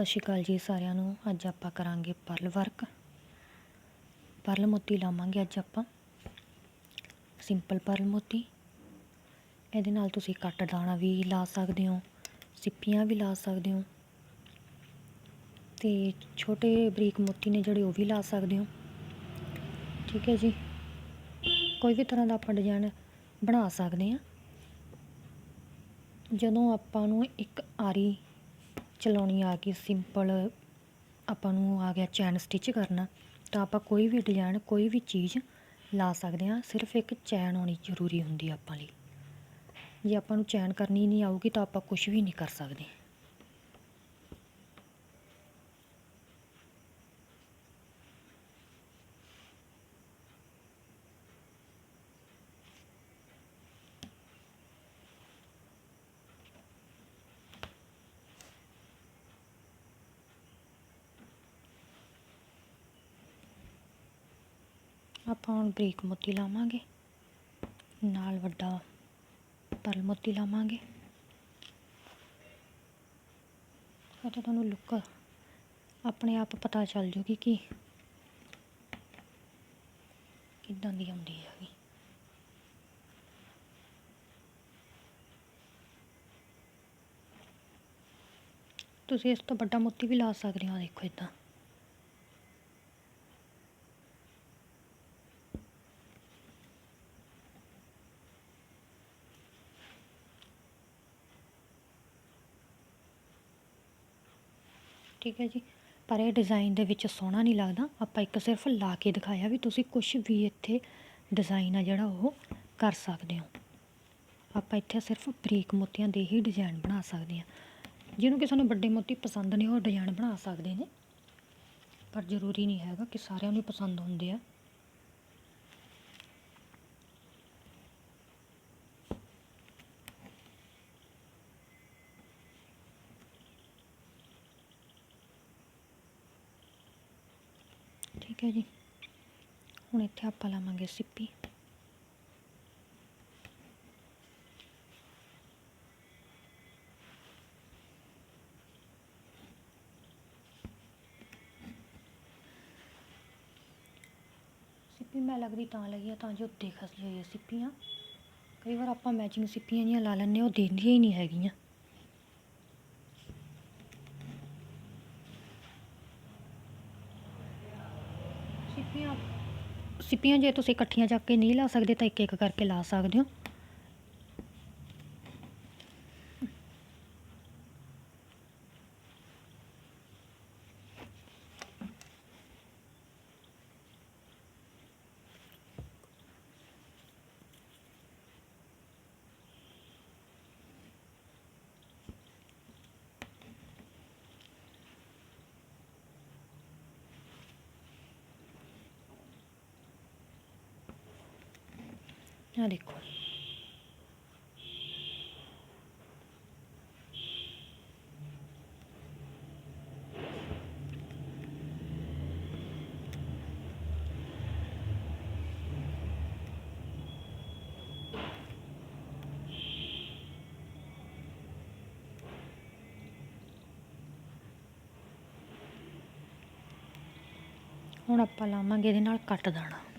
ਸਤਿ ਸ਼੍ਰੀ ਅਕਾਲ ਜੀ ਸਾਰਿਆਂ ਨੂੰ। ਅੱਜ ਆਪਾਂ ਕਰਾਂਗੇ ਪਰਲ ਵਰਕ। ਪਰਲ ਮੋਤੀ ਲਾਵਾਂਗੇ ਅੱਜ ਆਪਾਂ। ਸਿੰਪਲ ਪਰਲ ਮੋਤੀ। ਇਹਦੇ ਨਾਲ ਤੁਸੀਂ ਕੱਟ ਦਾਣਾ ਵੀ ਲਾ ਸਕਦੇ ਹੋ, ਸਿੱਪੀਆਂ ਵੀ ਲਾ ਸਕਦੇ ਹੋ। ਤੇ ਛੋਟੇ ਬਰੀਕ ਮੋਤੀ ਨੇ ਜਿਹੜੇ ਉਹ ਵੀ ਲਾ ਸਕਦੇ ਹੋ। ਠੀਕ ਹੈ ਜੀ। ਕੋਈ ਵੀ ਤਰ੍ਹਾਂ ਦਾ ਆਪਾਂ ਡਿਜ਼ਾਈਨ ਬਣਾ ਸਕਦੇ ਹਾਂ। ਜਦੋਂ ਆਪਾਂ ਨੂੰ ਇੱਕ ਆਰੀ ਚਲਾਉਣੀ ਆ ਗਈ ਸਿੰਪਲ ਆਪਾਂ ਨੂੰ ਆ ਗਿਆ ਚੈਨ ਸਟਿਚ ਕਰਨਾ, ਤਾਂ ਆਪਾਂ ਕੋਈ ਵੀ ਡਿਜ਼ਾਈਨ ਕੋਈ ਵੀ ਚੀਜ਼ ਲਾ ਸਕਦੇ ਹਾਂ, ਸਿਰਫ ਇੱਕ ਚੈਨ ਆਉਣੀ ਜ਼ਰੂਰੀ ਹੁੰਦੀ ਆਪਾਂ ਲਈ। ਜੇ ਆਪਾਂ ਨੂੰ ਚੈਨ ਕਰਨੀ ਨਹੀਂ ਆਊਗੀ ਤਾਂ ਆਪਾਂ ਕੁਝ ਵੀ ਨਹੀਂ ਕਰ ਸਕਦੇ। ਆਪਾਂ ਹੁਣ ਬਰੀਕ ਮੋਤੀ ਲਾਵਾਂਗੇ। ਨਾਲ ਵੱਡਾ ਪਰਲ ਮੋਤੀ ਲਾਵਾਂਗੇ। ਉਹ ਤਾਂ ਤੁਹਾਨੂੰ ਲੁੱਕ ਆਪਣੇ ਆਪ ਪਤਾ ਚੱਲ ਜੂਗੀ ਕਿ ਕਿੱਦਾਂ ਦੀ ਆਉਂਦੀ ਹੈਗੀ। ਤੁਸੀਂ ਇਸ ਤੋਂ ਵੱਡਾ ਮੋਤੀ ਵੀ ਲਾ ਸਕਦੇ ਹੋ ਦੇਖੋ ਇਦਾਂ। ਠੀਕ ਹੈ ਜੀ। ਪਰ ਇਹ ਡਿਜ਼ਾਈਨ ਦੇ ਵਿੱਚ ਸੋਹਣਾ ਨਹੀਂ ਲੱਗਦਾ। ਆਪਾਂ ਇੱਕ ਸਿਰਫ ਲਾ ਕੇ ਦਿਖਾਇਆ ਵੀ ਤੁਸੀਂ ਕੁਝ ਵੀ ਇੱਥੇ ਡਿਜ਼ਾਈਨ ਆ ਜਿਹੜਾ ਉਹ ਕਰ ਸਕਦੇ ਹੋ। ਆਪਾਂ ਇੱਥੇ ਸਿਰਫ ਬਰੀਕ ਮੋਤੀਆਂ ਦੇ ਹੀ ਡਿਜ਼ਾਈਨ ਬਣਾ ਸਕਦੇ ਹਾਂ। ਜਿਹਨੂੰ ਕਿਸੇ ਨੂੰ ਵੱਡੇ ਮੋਤੀ ਪਸੰਦ ਨੇ, ਉਹ ਡਿਜ਼ਾਈਨ ਬਣਾ ਸਕਦੇ ਨੇ। ਪਰ ਜ਼ਰੂਰੀ ਨਹੀਂ ਹੈਗਾ ਕਿ ਸਾਰਿਆਂ ਨੂੰ ਪਸੰਦ ਹੁੰਦੇ ਆ। ਠੀਕ ਹੈ ਜੀ। ਹੁਣ ਇੱਥੇ ਆਪਾਂ ਲਾਵਾਂਗੇ ਸਿੱਪੀ। ਸਿੱਪੀ ਮੈਂ ਲੱਗਦੀ ਤਾਂ ਲੱਗੀ ਆ, ਤਾਂ ਜੋ ਦਿਖ ਜਾਏ ਸਿੱਪੀਆਂ। ਕਈ ਵਾਰ ਆਪਾਂ ਮੈਚਿੰਗ ਸਿੱਪੀਆਂ ਜੀਆਂ ਲਾ ਲੈਂਦੇ ਉਹ ਦਿੰਦੀਆਂ ਹੀ ਨਹੀਂ ਹੈਗੀਆਂ। ਸਿੱਪੀਆਂ। ਜੇ ਤੁਸੀਂ ਇਕੱਠੀਆਂ ਚੱਕ ਕੇ ਨਹੀਂ ਲਾ ਸਕਦੇ ਤਾਂ ਇੱਕ ਇੱਕ ਕਰਕੇ ਲਾ ਸਕਦੇ ਹੋ। ਆ ਦੇਖੋ ਹੁਣ ਆਪਾਂ ਲਾਵਾਂਗੇ ਇਹਦੇ ਨਾਲ ਕੱਟ ਦਾਣਾ।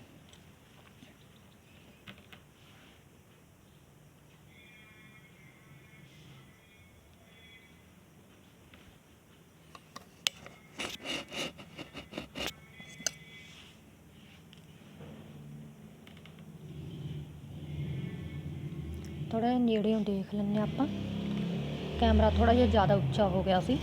ਥੋੜਾ ਜਿਹਾ ਨੇੜਿਓਂ ਦੇਖ ਲੈਂਦੇ ਹਾਂ ਆਪਾਂ। ਕੈਮਰਾ ਥੋੜਾ ਜਿਹਾ ਜ਼ਿਆਦਾ ਉੱਚਾ ਹੋ ਗਿਆ ਸੀ।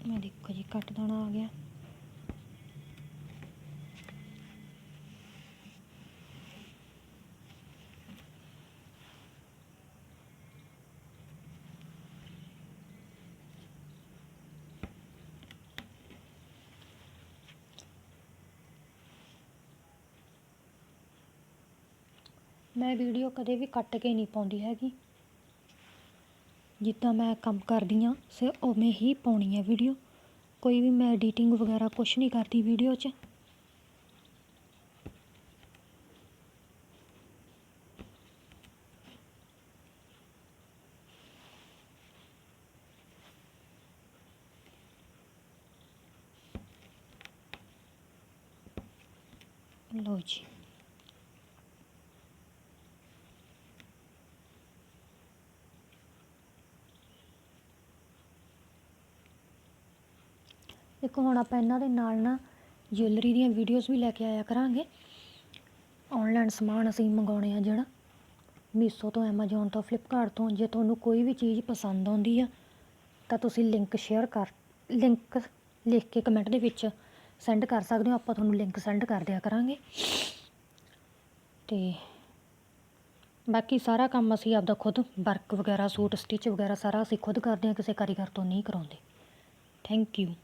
ਮੈਂ ਦੇਖੋ ਜੀ, ਕੱਟ ਦਾਣਾ ਆ ਗਿਆ। मैं वीडियो कदम भी कट के नहीं पाँगी हैगी जिदा मैं कम कर दी हाँ सिर उमें ही पानी है वीडियो कोई भी मैं एडिटिंग वगैरह कुछ नहीं करती वीडियो च लो जी ਇੱਕ ਹੁਣ ਆਪਾਂ ਇਹਨਾਂ ਦੇ ਨਾਲ ਨਾ ਜਿਊਲਰੀ ਦੀਆਂ ਵੀਡੀਓਜ਼ ਵੀ ਲੈ ਕੇ ਆਇਆ ਕਰਾਂਗੇ। ਆਨਲਾਈਨ ਸਮਾਨ ਅਸੀਂ ਮੰਗਾਉਣੇ ਆ ਜਿਹੜਾ ਮੀਸੋ ਤੋਂ ਐਮਾਜ਼ੋਨ ਤੋਂ ਫਲਿੱਪਕਾਰਟ ਤੋਂ। ਜੇ ਤੁਹਾਨੂੰ ਕੋਈ ਵੀ ਚੀਜ਼ ਪਸੰਦ ਆਉਂਦੀ ਆ, ਤਾਂ ਤੁਸੀਂ ਲਿੰਕ ਸ਼ੇਅਰ ਕਰ ਲਿੰਕ ਲਿਖ ਕੇ ਕਮੈਂਟ ਦੇ ਵਿੱਚ ਸੈਂਡ ਕਰ ਸਕਦੇ ਹੋ। ਆਪਾਂ ਤੁਹਾਨੂੰ ਲਿੰਕ ਸੈਂਡ ਕਰ ਦਿਆ ਕਰਾਂਗੇ। ਤੇ ਬਾਕੀ ਸਾਰਾ ਕੰਮ ਅਸੀਂ ਆਪਦਾ ਖੁਦ ਵਰਕ ਵਗੈਰਾ, ਸੂਟ ਸਟਿਚ ਵਗੈਰਾ ਸਾਰਾ ਅਸੀਂ ਖੁਦ ਕਰਦੇ ਹਾਂ ਕਿਸੇ ਕਾਰੀਗਰ ਤੋਂ ਨਹੀਂ ਕਰਾਉਂਦੇ। Thank you